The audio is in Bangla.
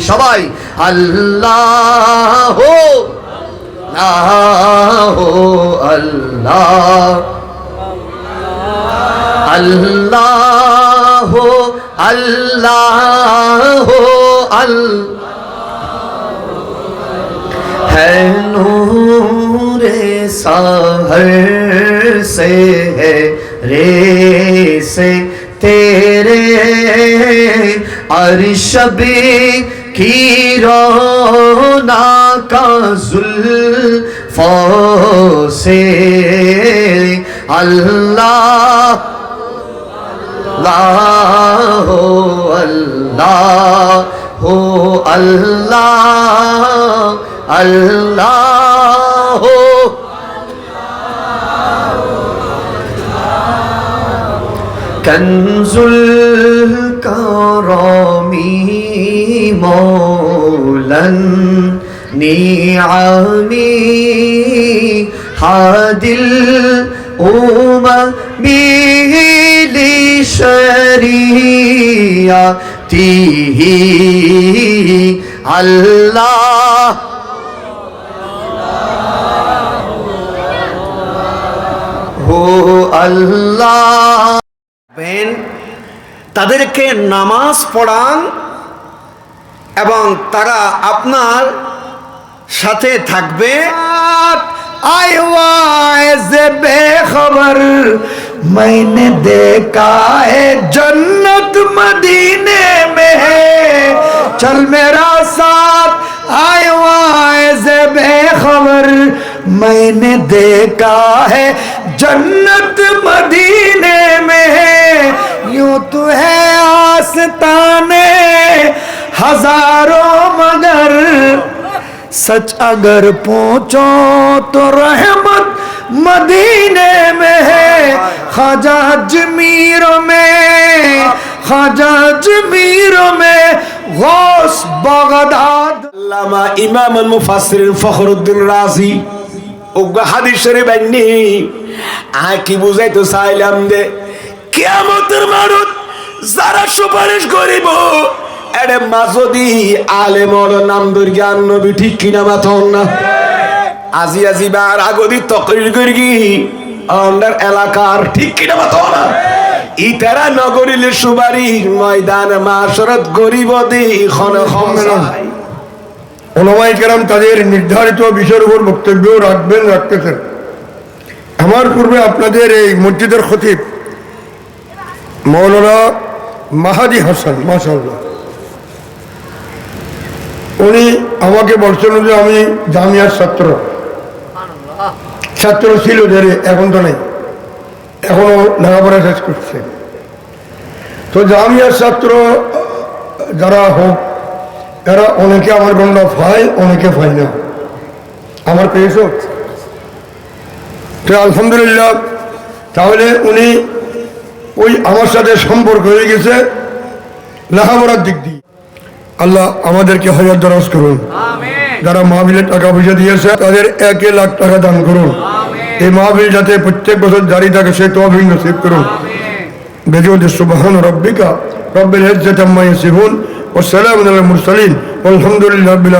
সবাই আল্লাহ আল্লাহ আল্লাহ। আল্লাহ আল্লাহ ہے نور سہر रे से तेरे अरशबे की रोना का जुल्फों से अल्लाह अल्लाह अल्लाह हो अल्लाह अल्लाह हो كنز الكرم مولا نعم حاد الأمم لشريعته. الله. هو الله. বেন তাদেরকে নামাজ পড়ান এবং তারা আপনার সাথে থাকবে आए से बेखबर मैंने देखा है जन्नत मदीने में है चल मेरा साथ आए से बेखबर मैंने देखा है जन्नत मदीने में है یوں تو ہے آستانے ہزاروں مگر سچ اگر پہنچو تو رحمت مدینے میں ہے۔ خواجہ جمیر میں، خواجہ جمیر میں غوث بغداد۔ علامہ امام المفسر فخر الدین رازی حدیث شریف আকি বুঝাইতে চাইলাম দে কিয়ামতের মারুত যারা সুপারিশ করিব এডে মাসদি আলেমর নাম দুর্গান নবী ঠিক কিনা মাথন না? আজি আজি বার আগদি তকরির করি অন্ডার এলাকার ঠিক কিনা মাথন না? ইতারা নগরীলে সুবারি ময়দান মাসরত গরিব দি খন খমসাই ওলামাই কেরাম তাদের নির্ধারিত বিষয়ের উপর বক্তব্য রাখবেন রাখতেছেন। আমার পূর্বে আপনাদের এই মসজিদের খতিব মৌলানা মাহাদি হাসান মাসাল্লাহ উনি আমাকে বলছেন যে আমি জামিয়ার ছাত্র। ছাত্র ছিল যে এখন তো নেই। এখনও লেখাপড়া শেষ করছে। তো জামিয়ার ছাত্র যারা হোক, এরা অনেকে আমার গন্ডা পায় অনেকে পায় না। আমার পেয়েছ তো আলহামদুলিল্লাহ, তাহলে উনি ওই আমার সাথে সম্পর্ক হয়ে গেছে লেখাপড়ার দিক দিয়ে। আল্লাহ আমাদেরকে হাজার দরাজ করুন। যারা মাহবিলের টাকা পয়সা দিয়েছে তাদের এক লাখ টাকা দান করুন। এই মাহবিল যাতে প্রত্যেক বছর জারি থাকে সে তহবিল নসিব করুন। বেজুদ রব্বিকা রব্বের হেজ আম্মা ইয়াসিফুন ওয়া সালামুন আলাল মুরসালিন ওয়াল হামদুলিল্লাহি রাব্বিল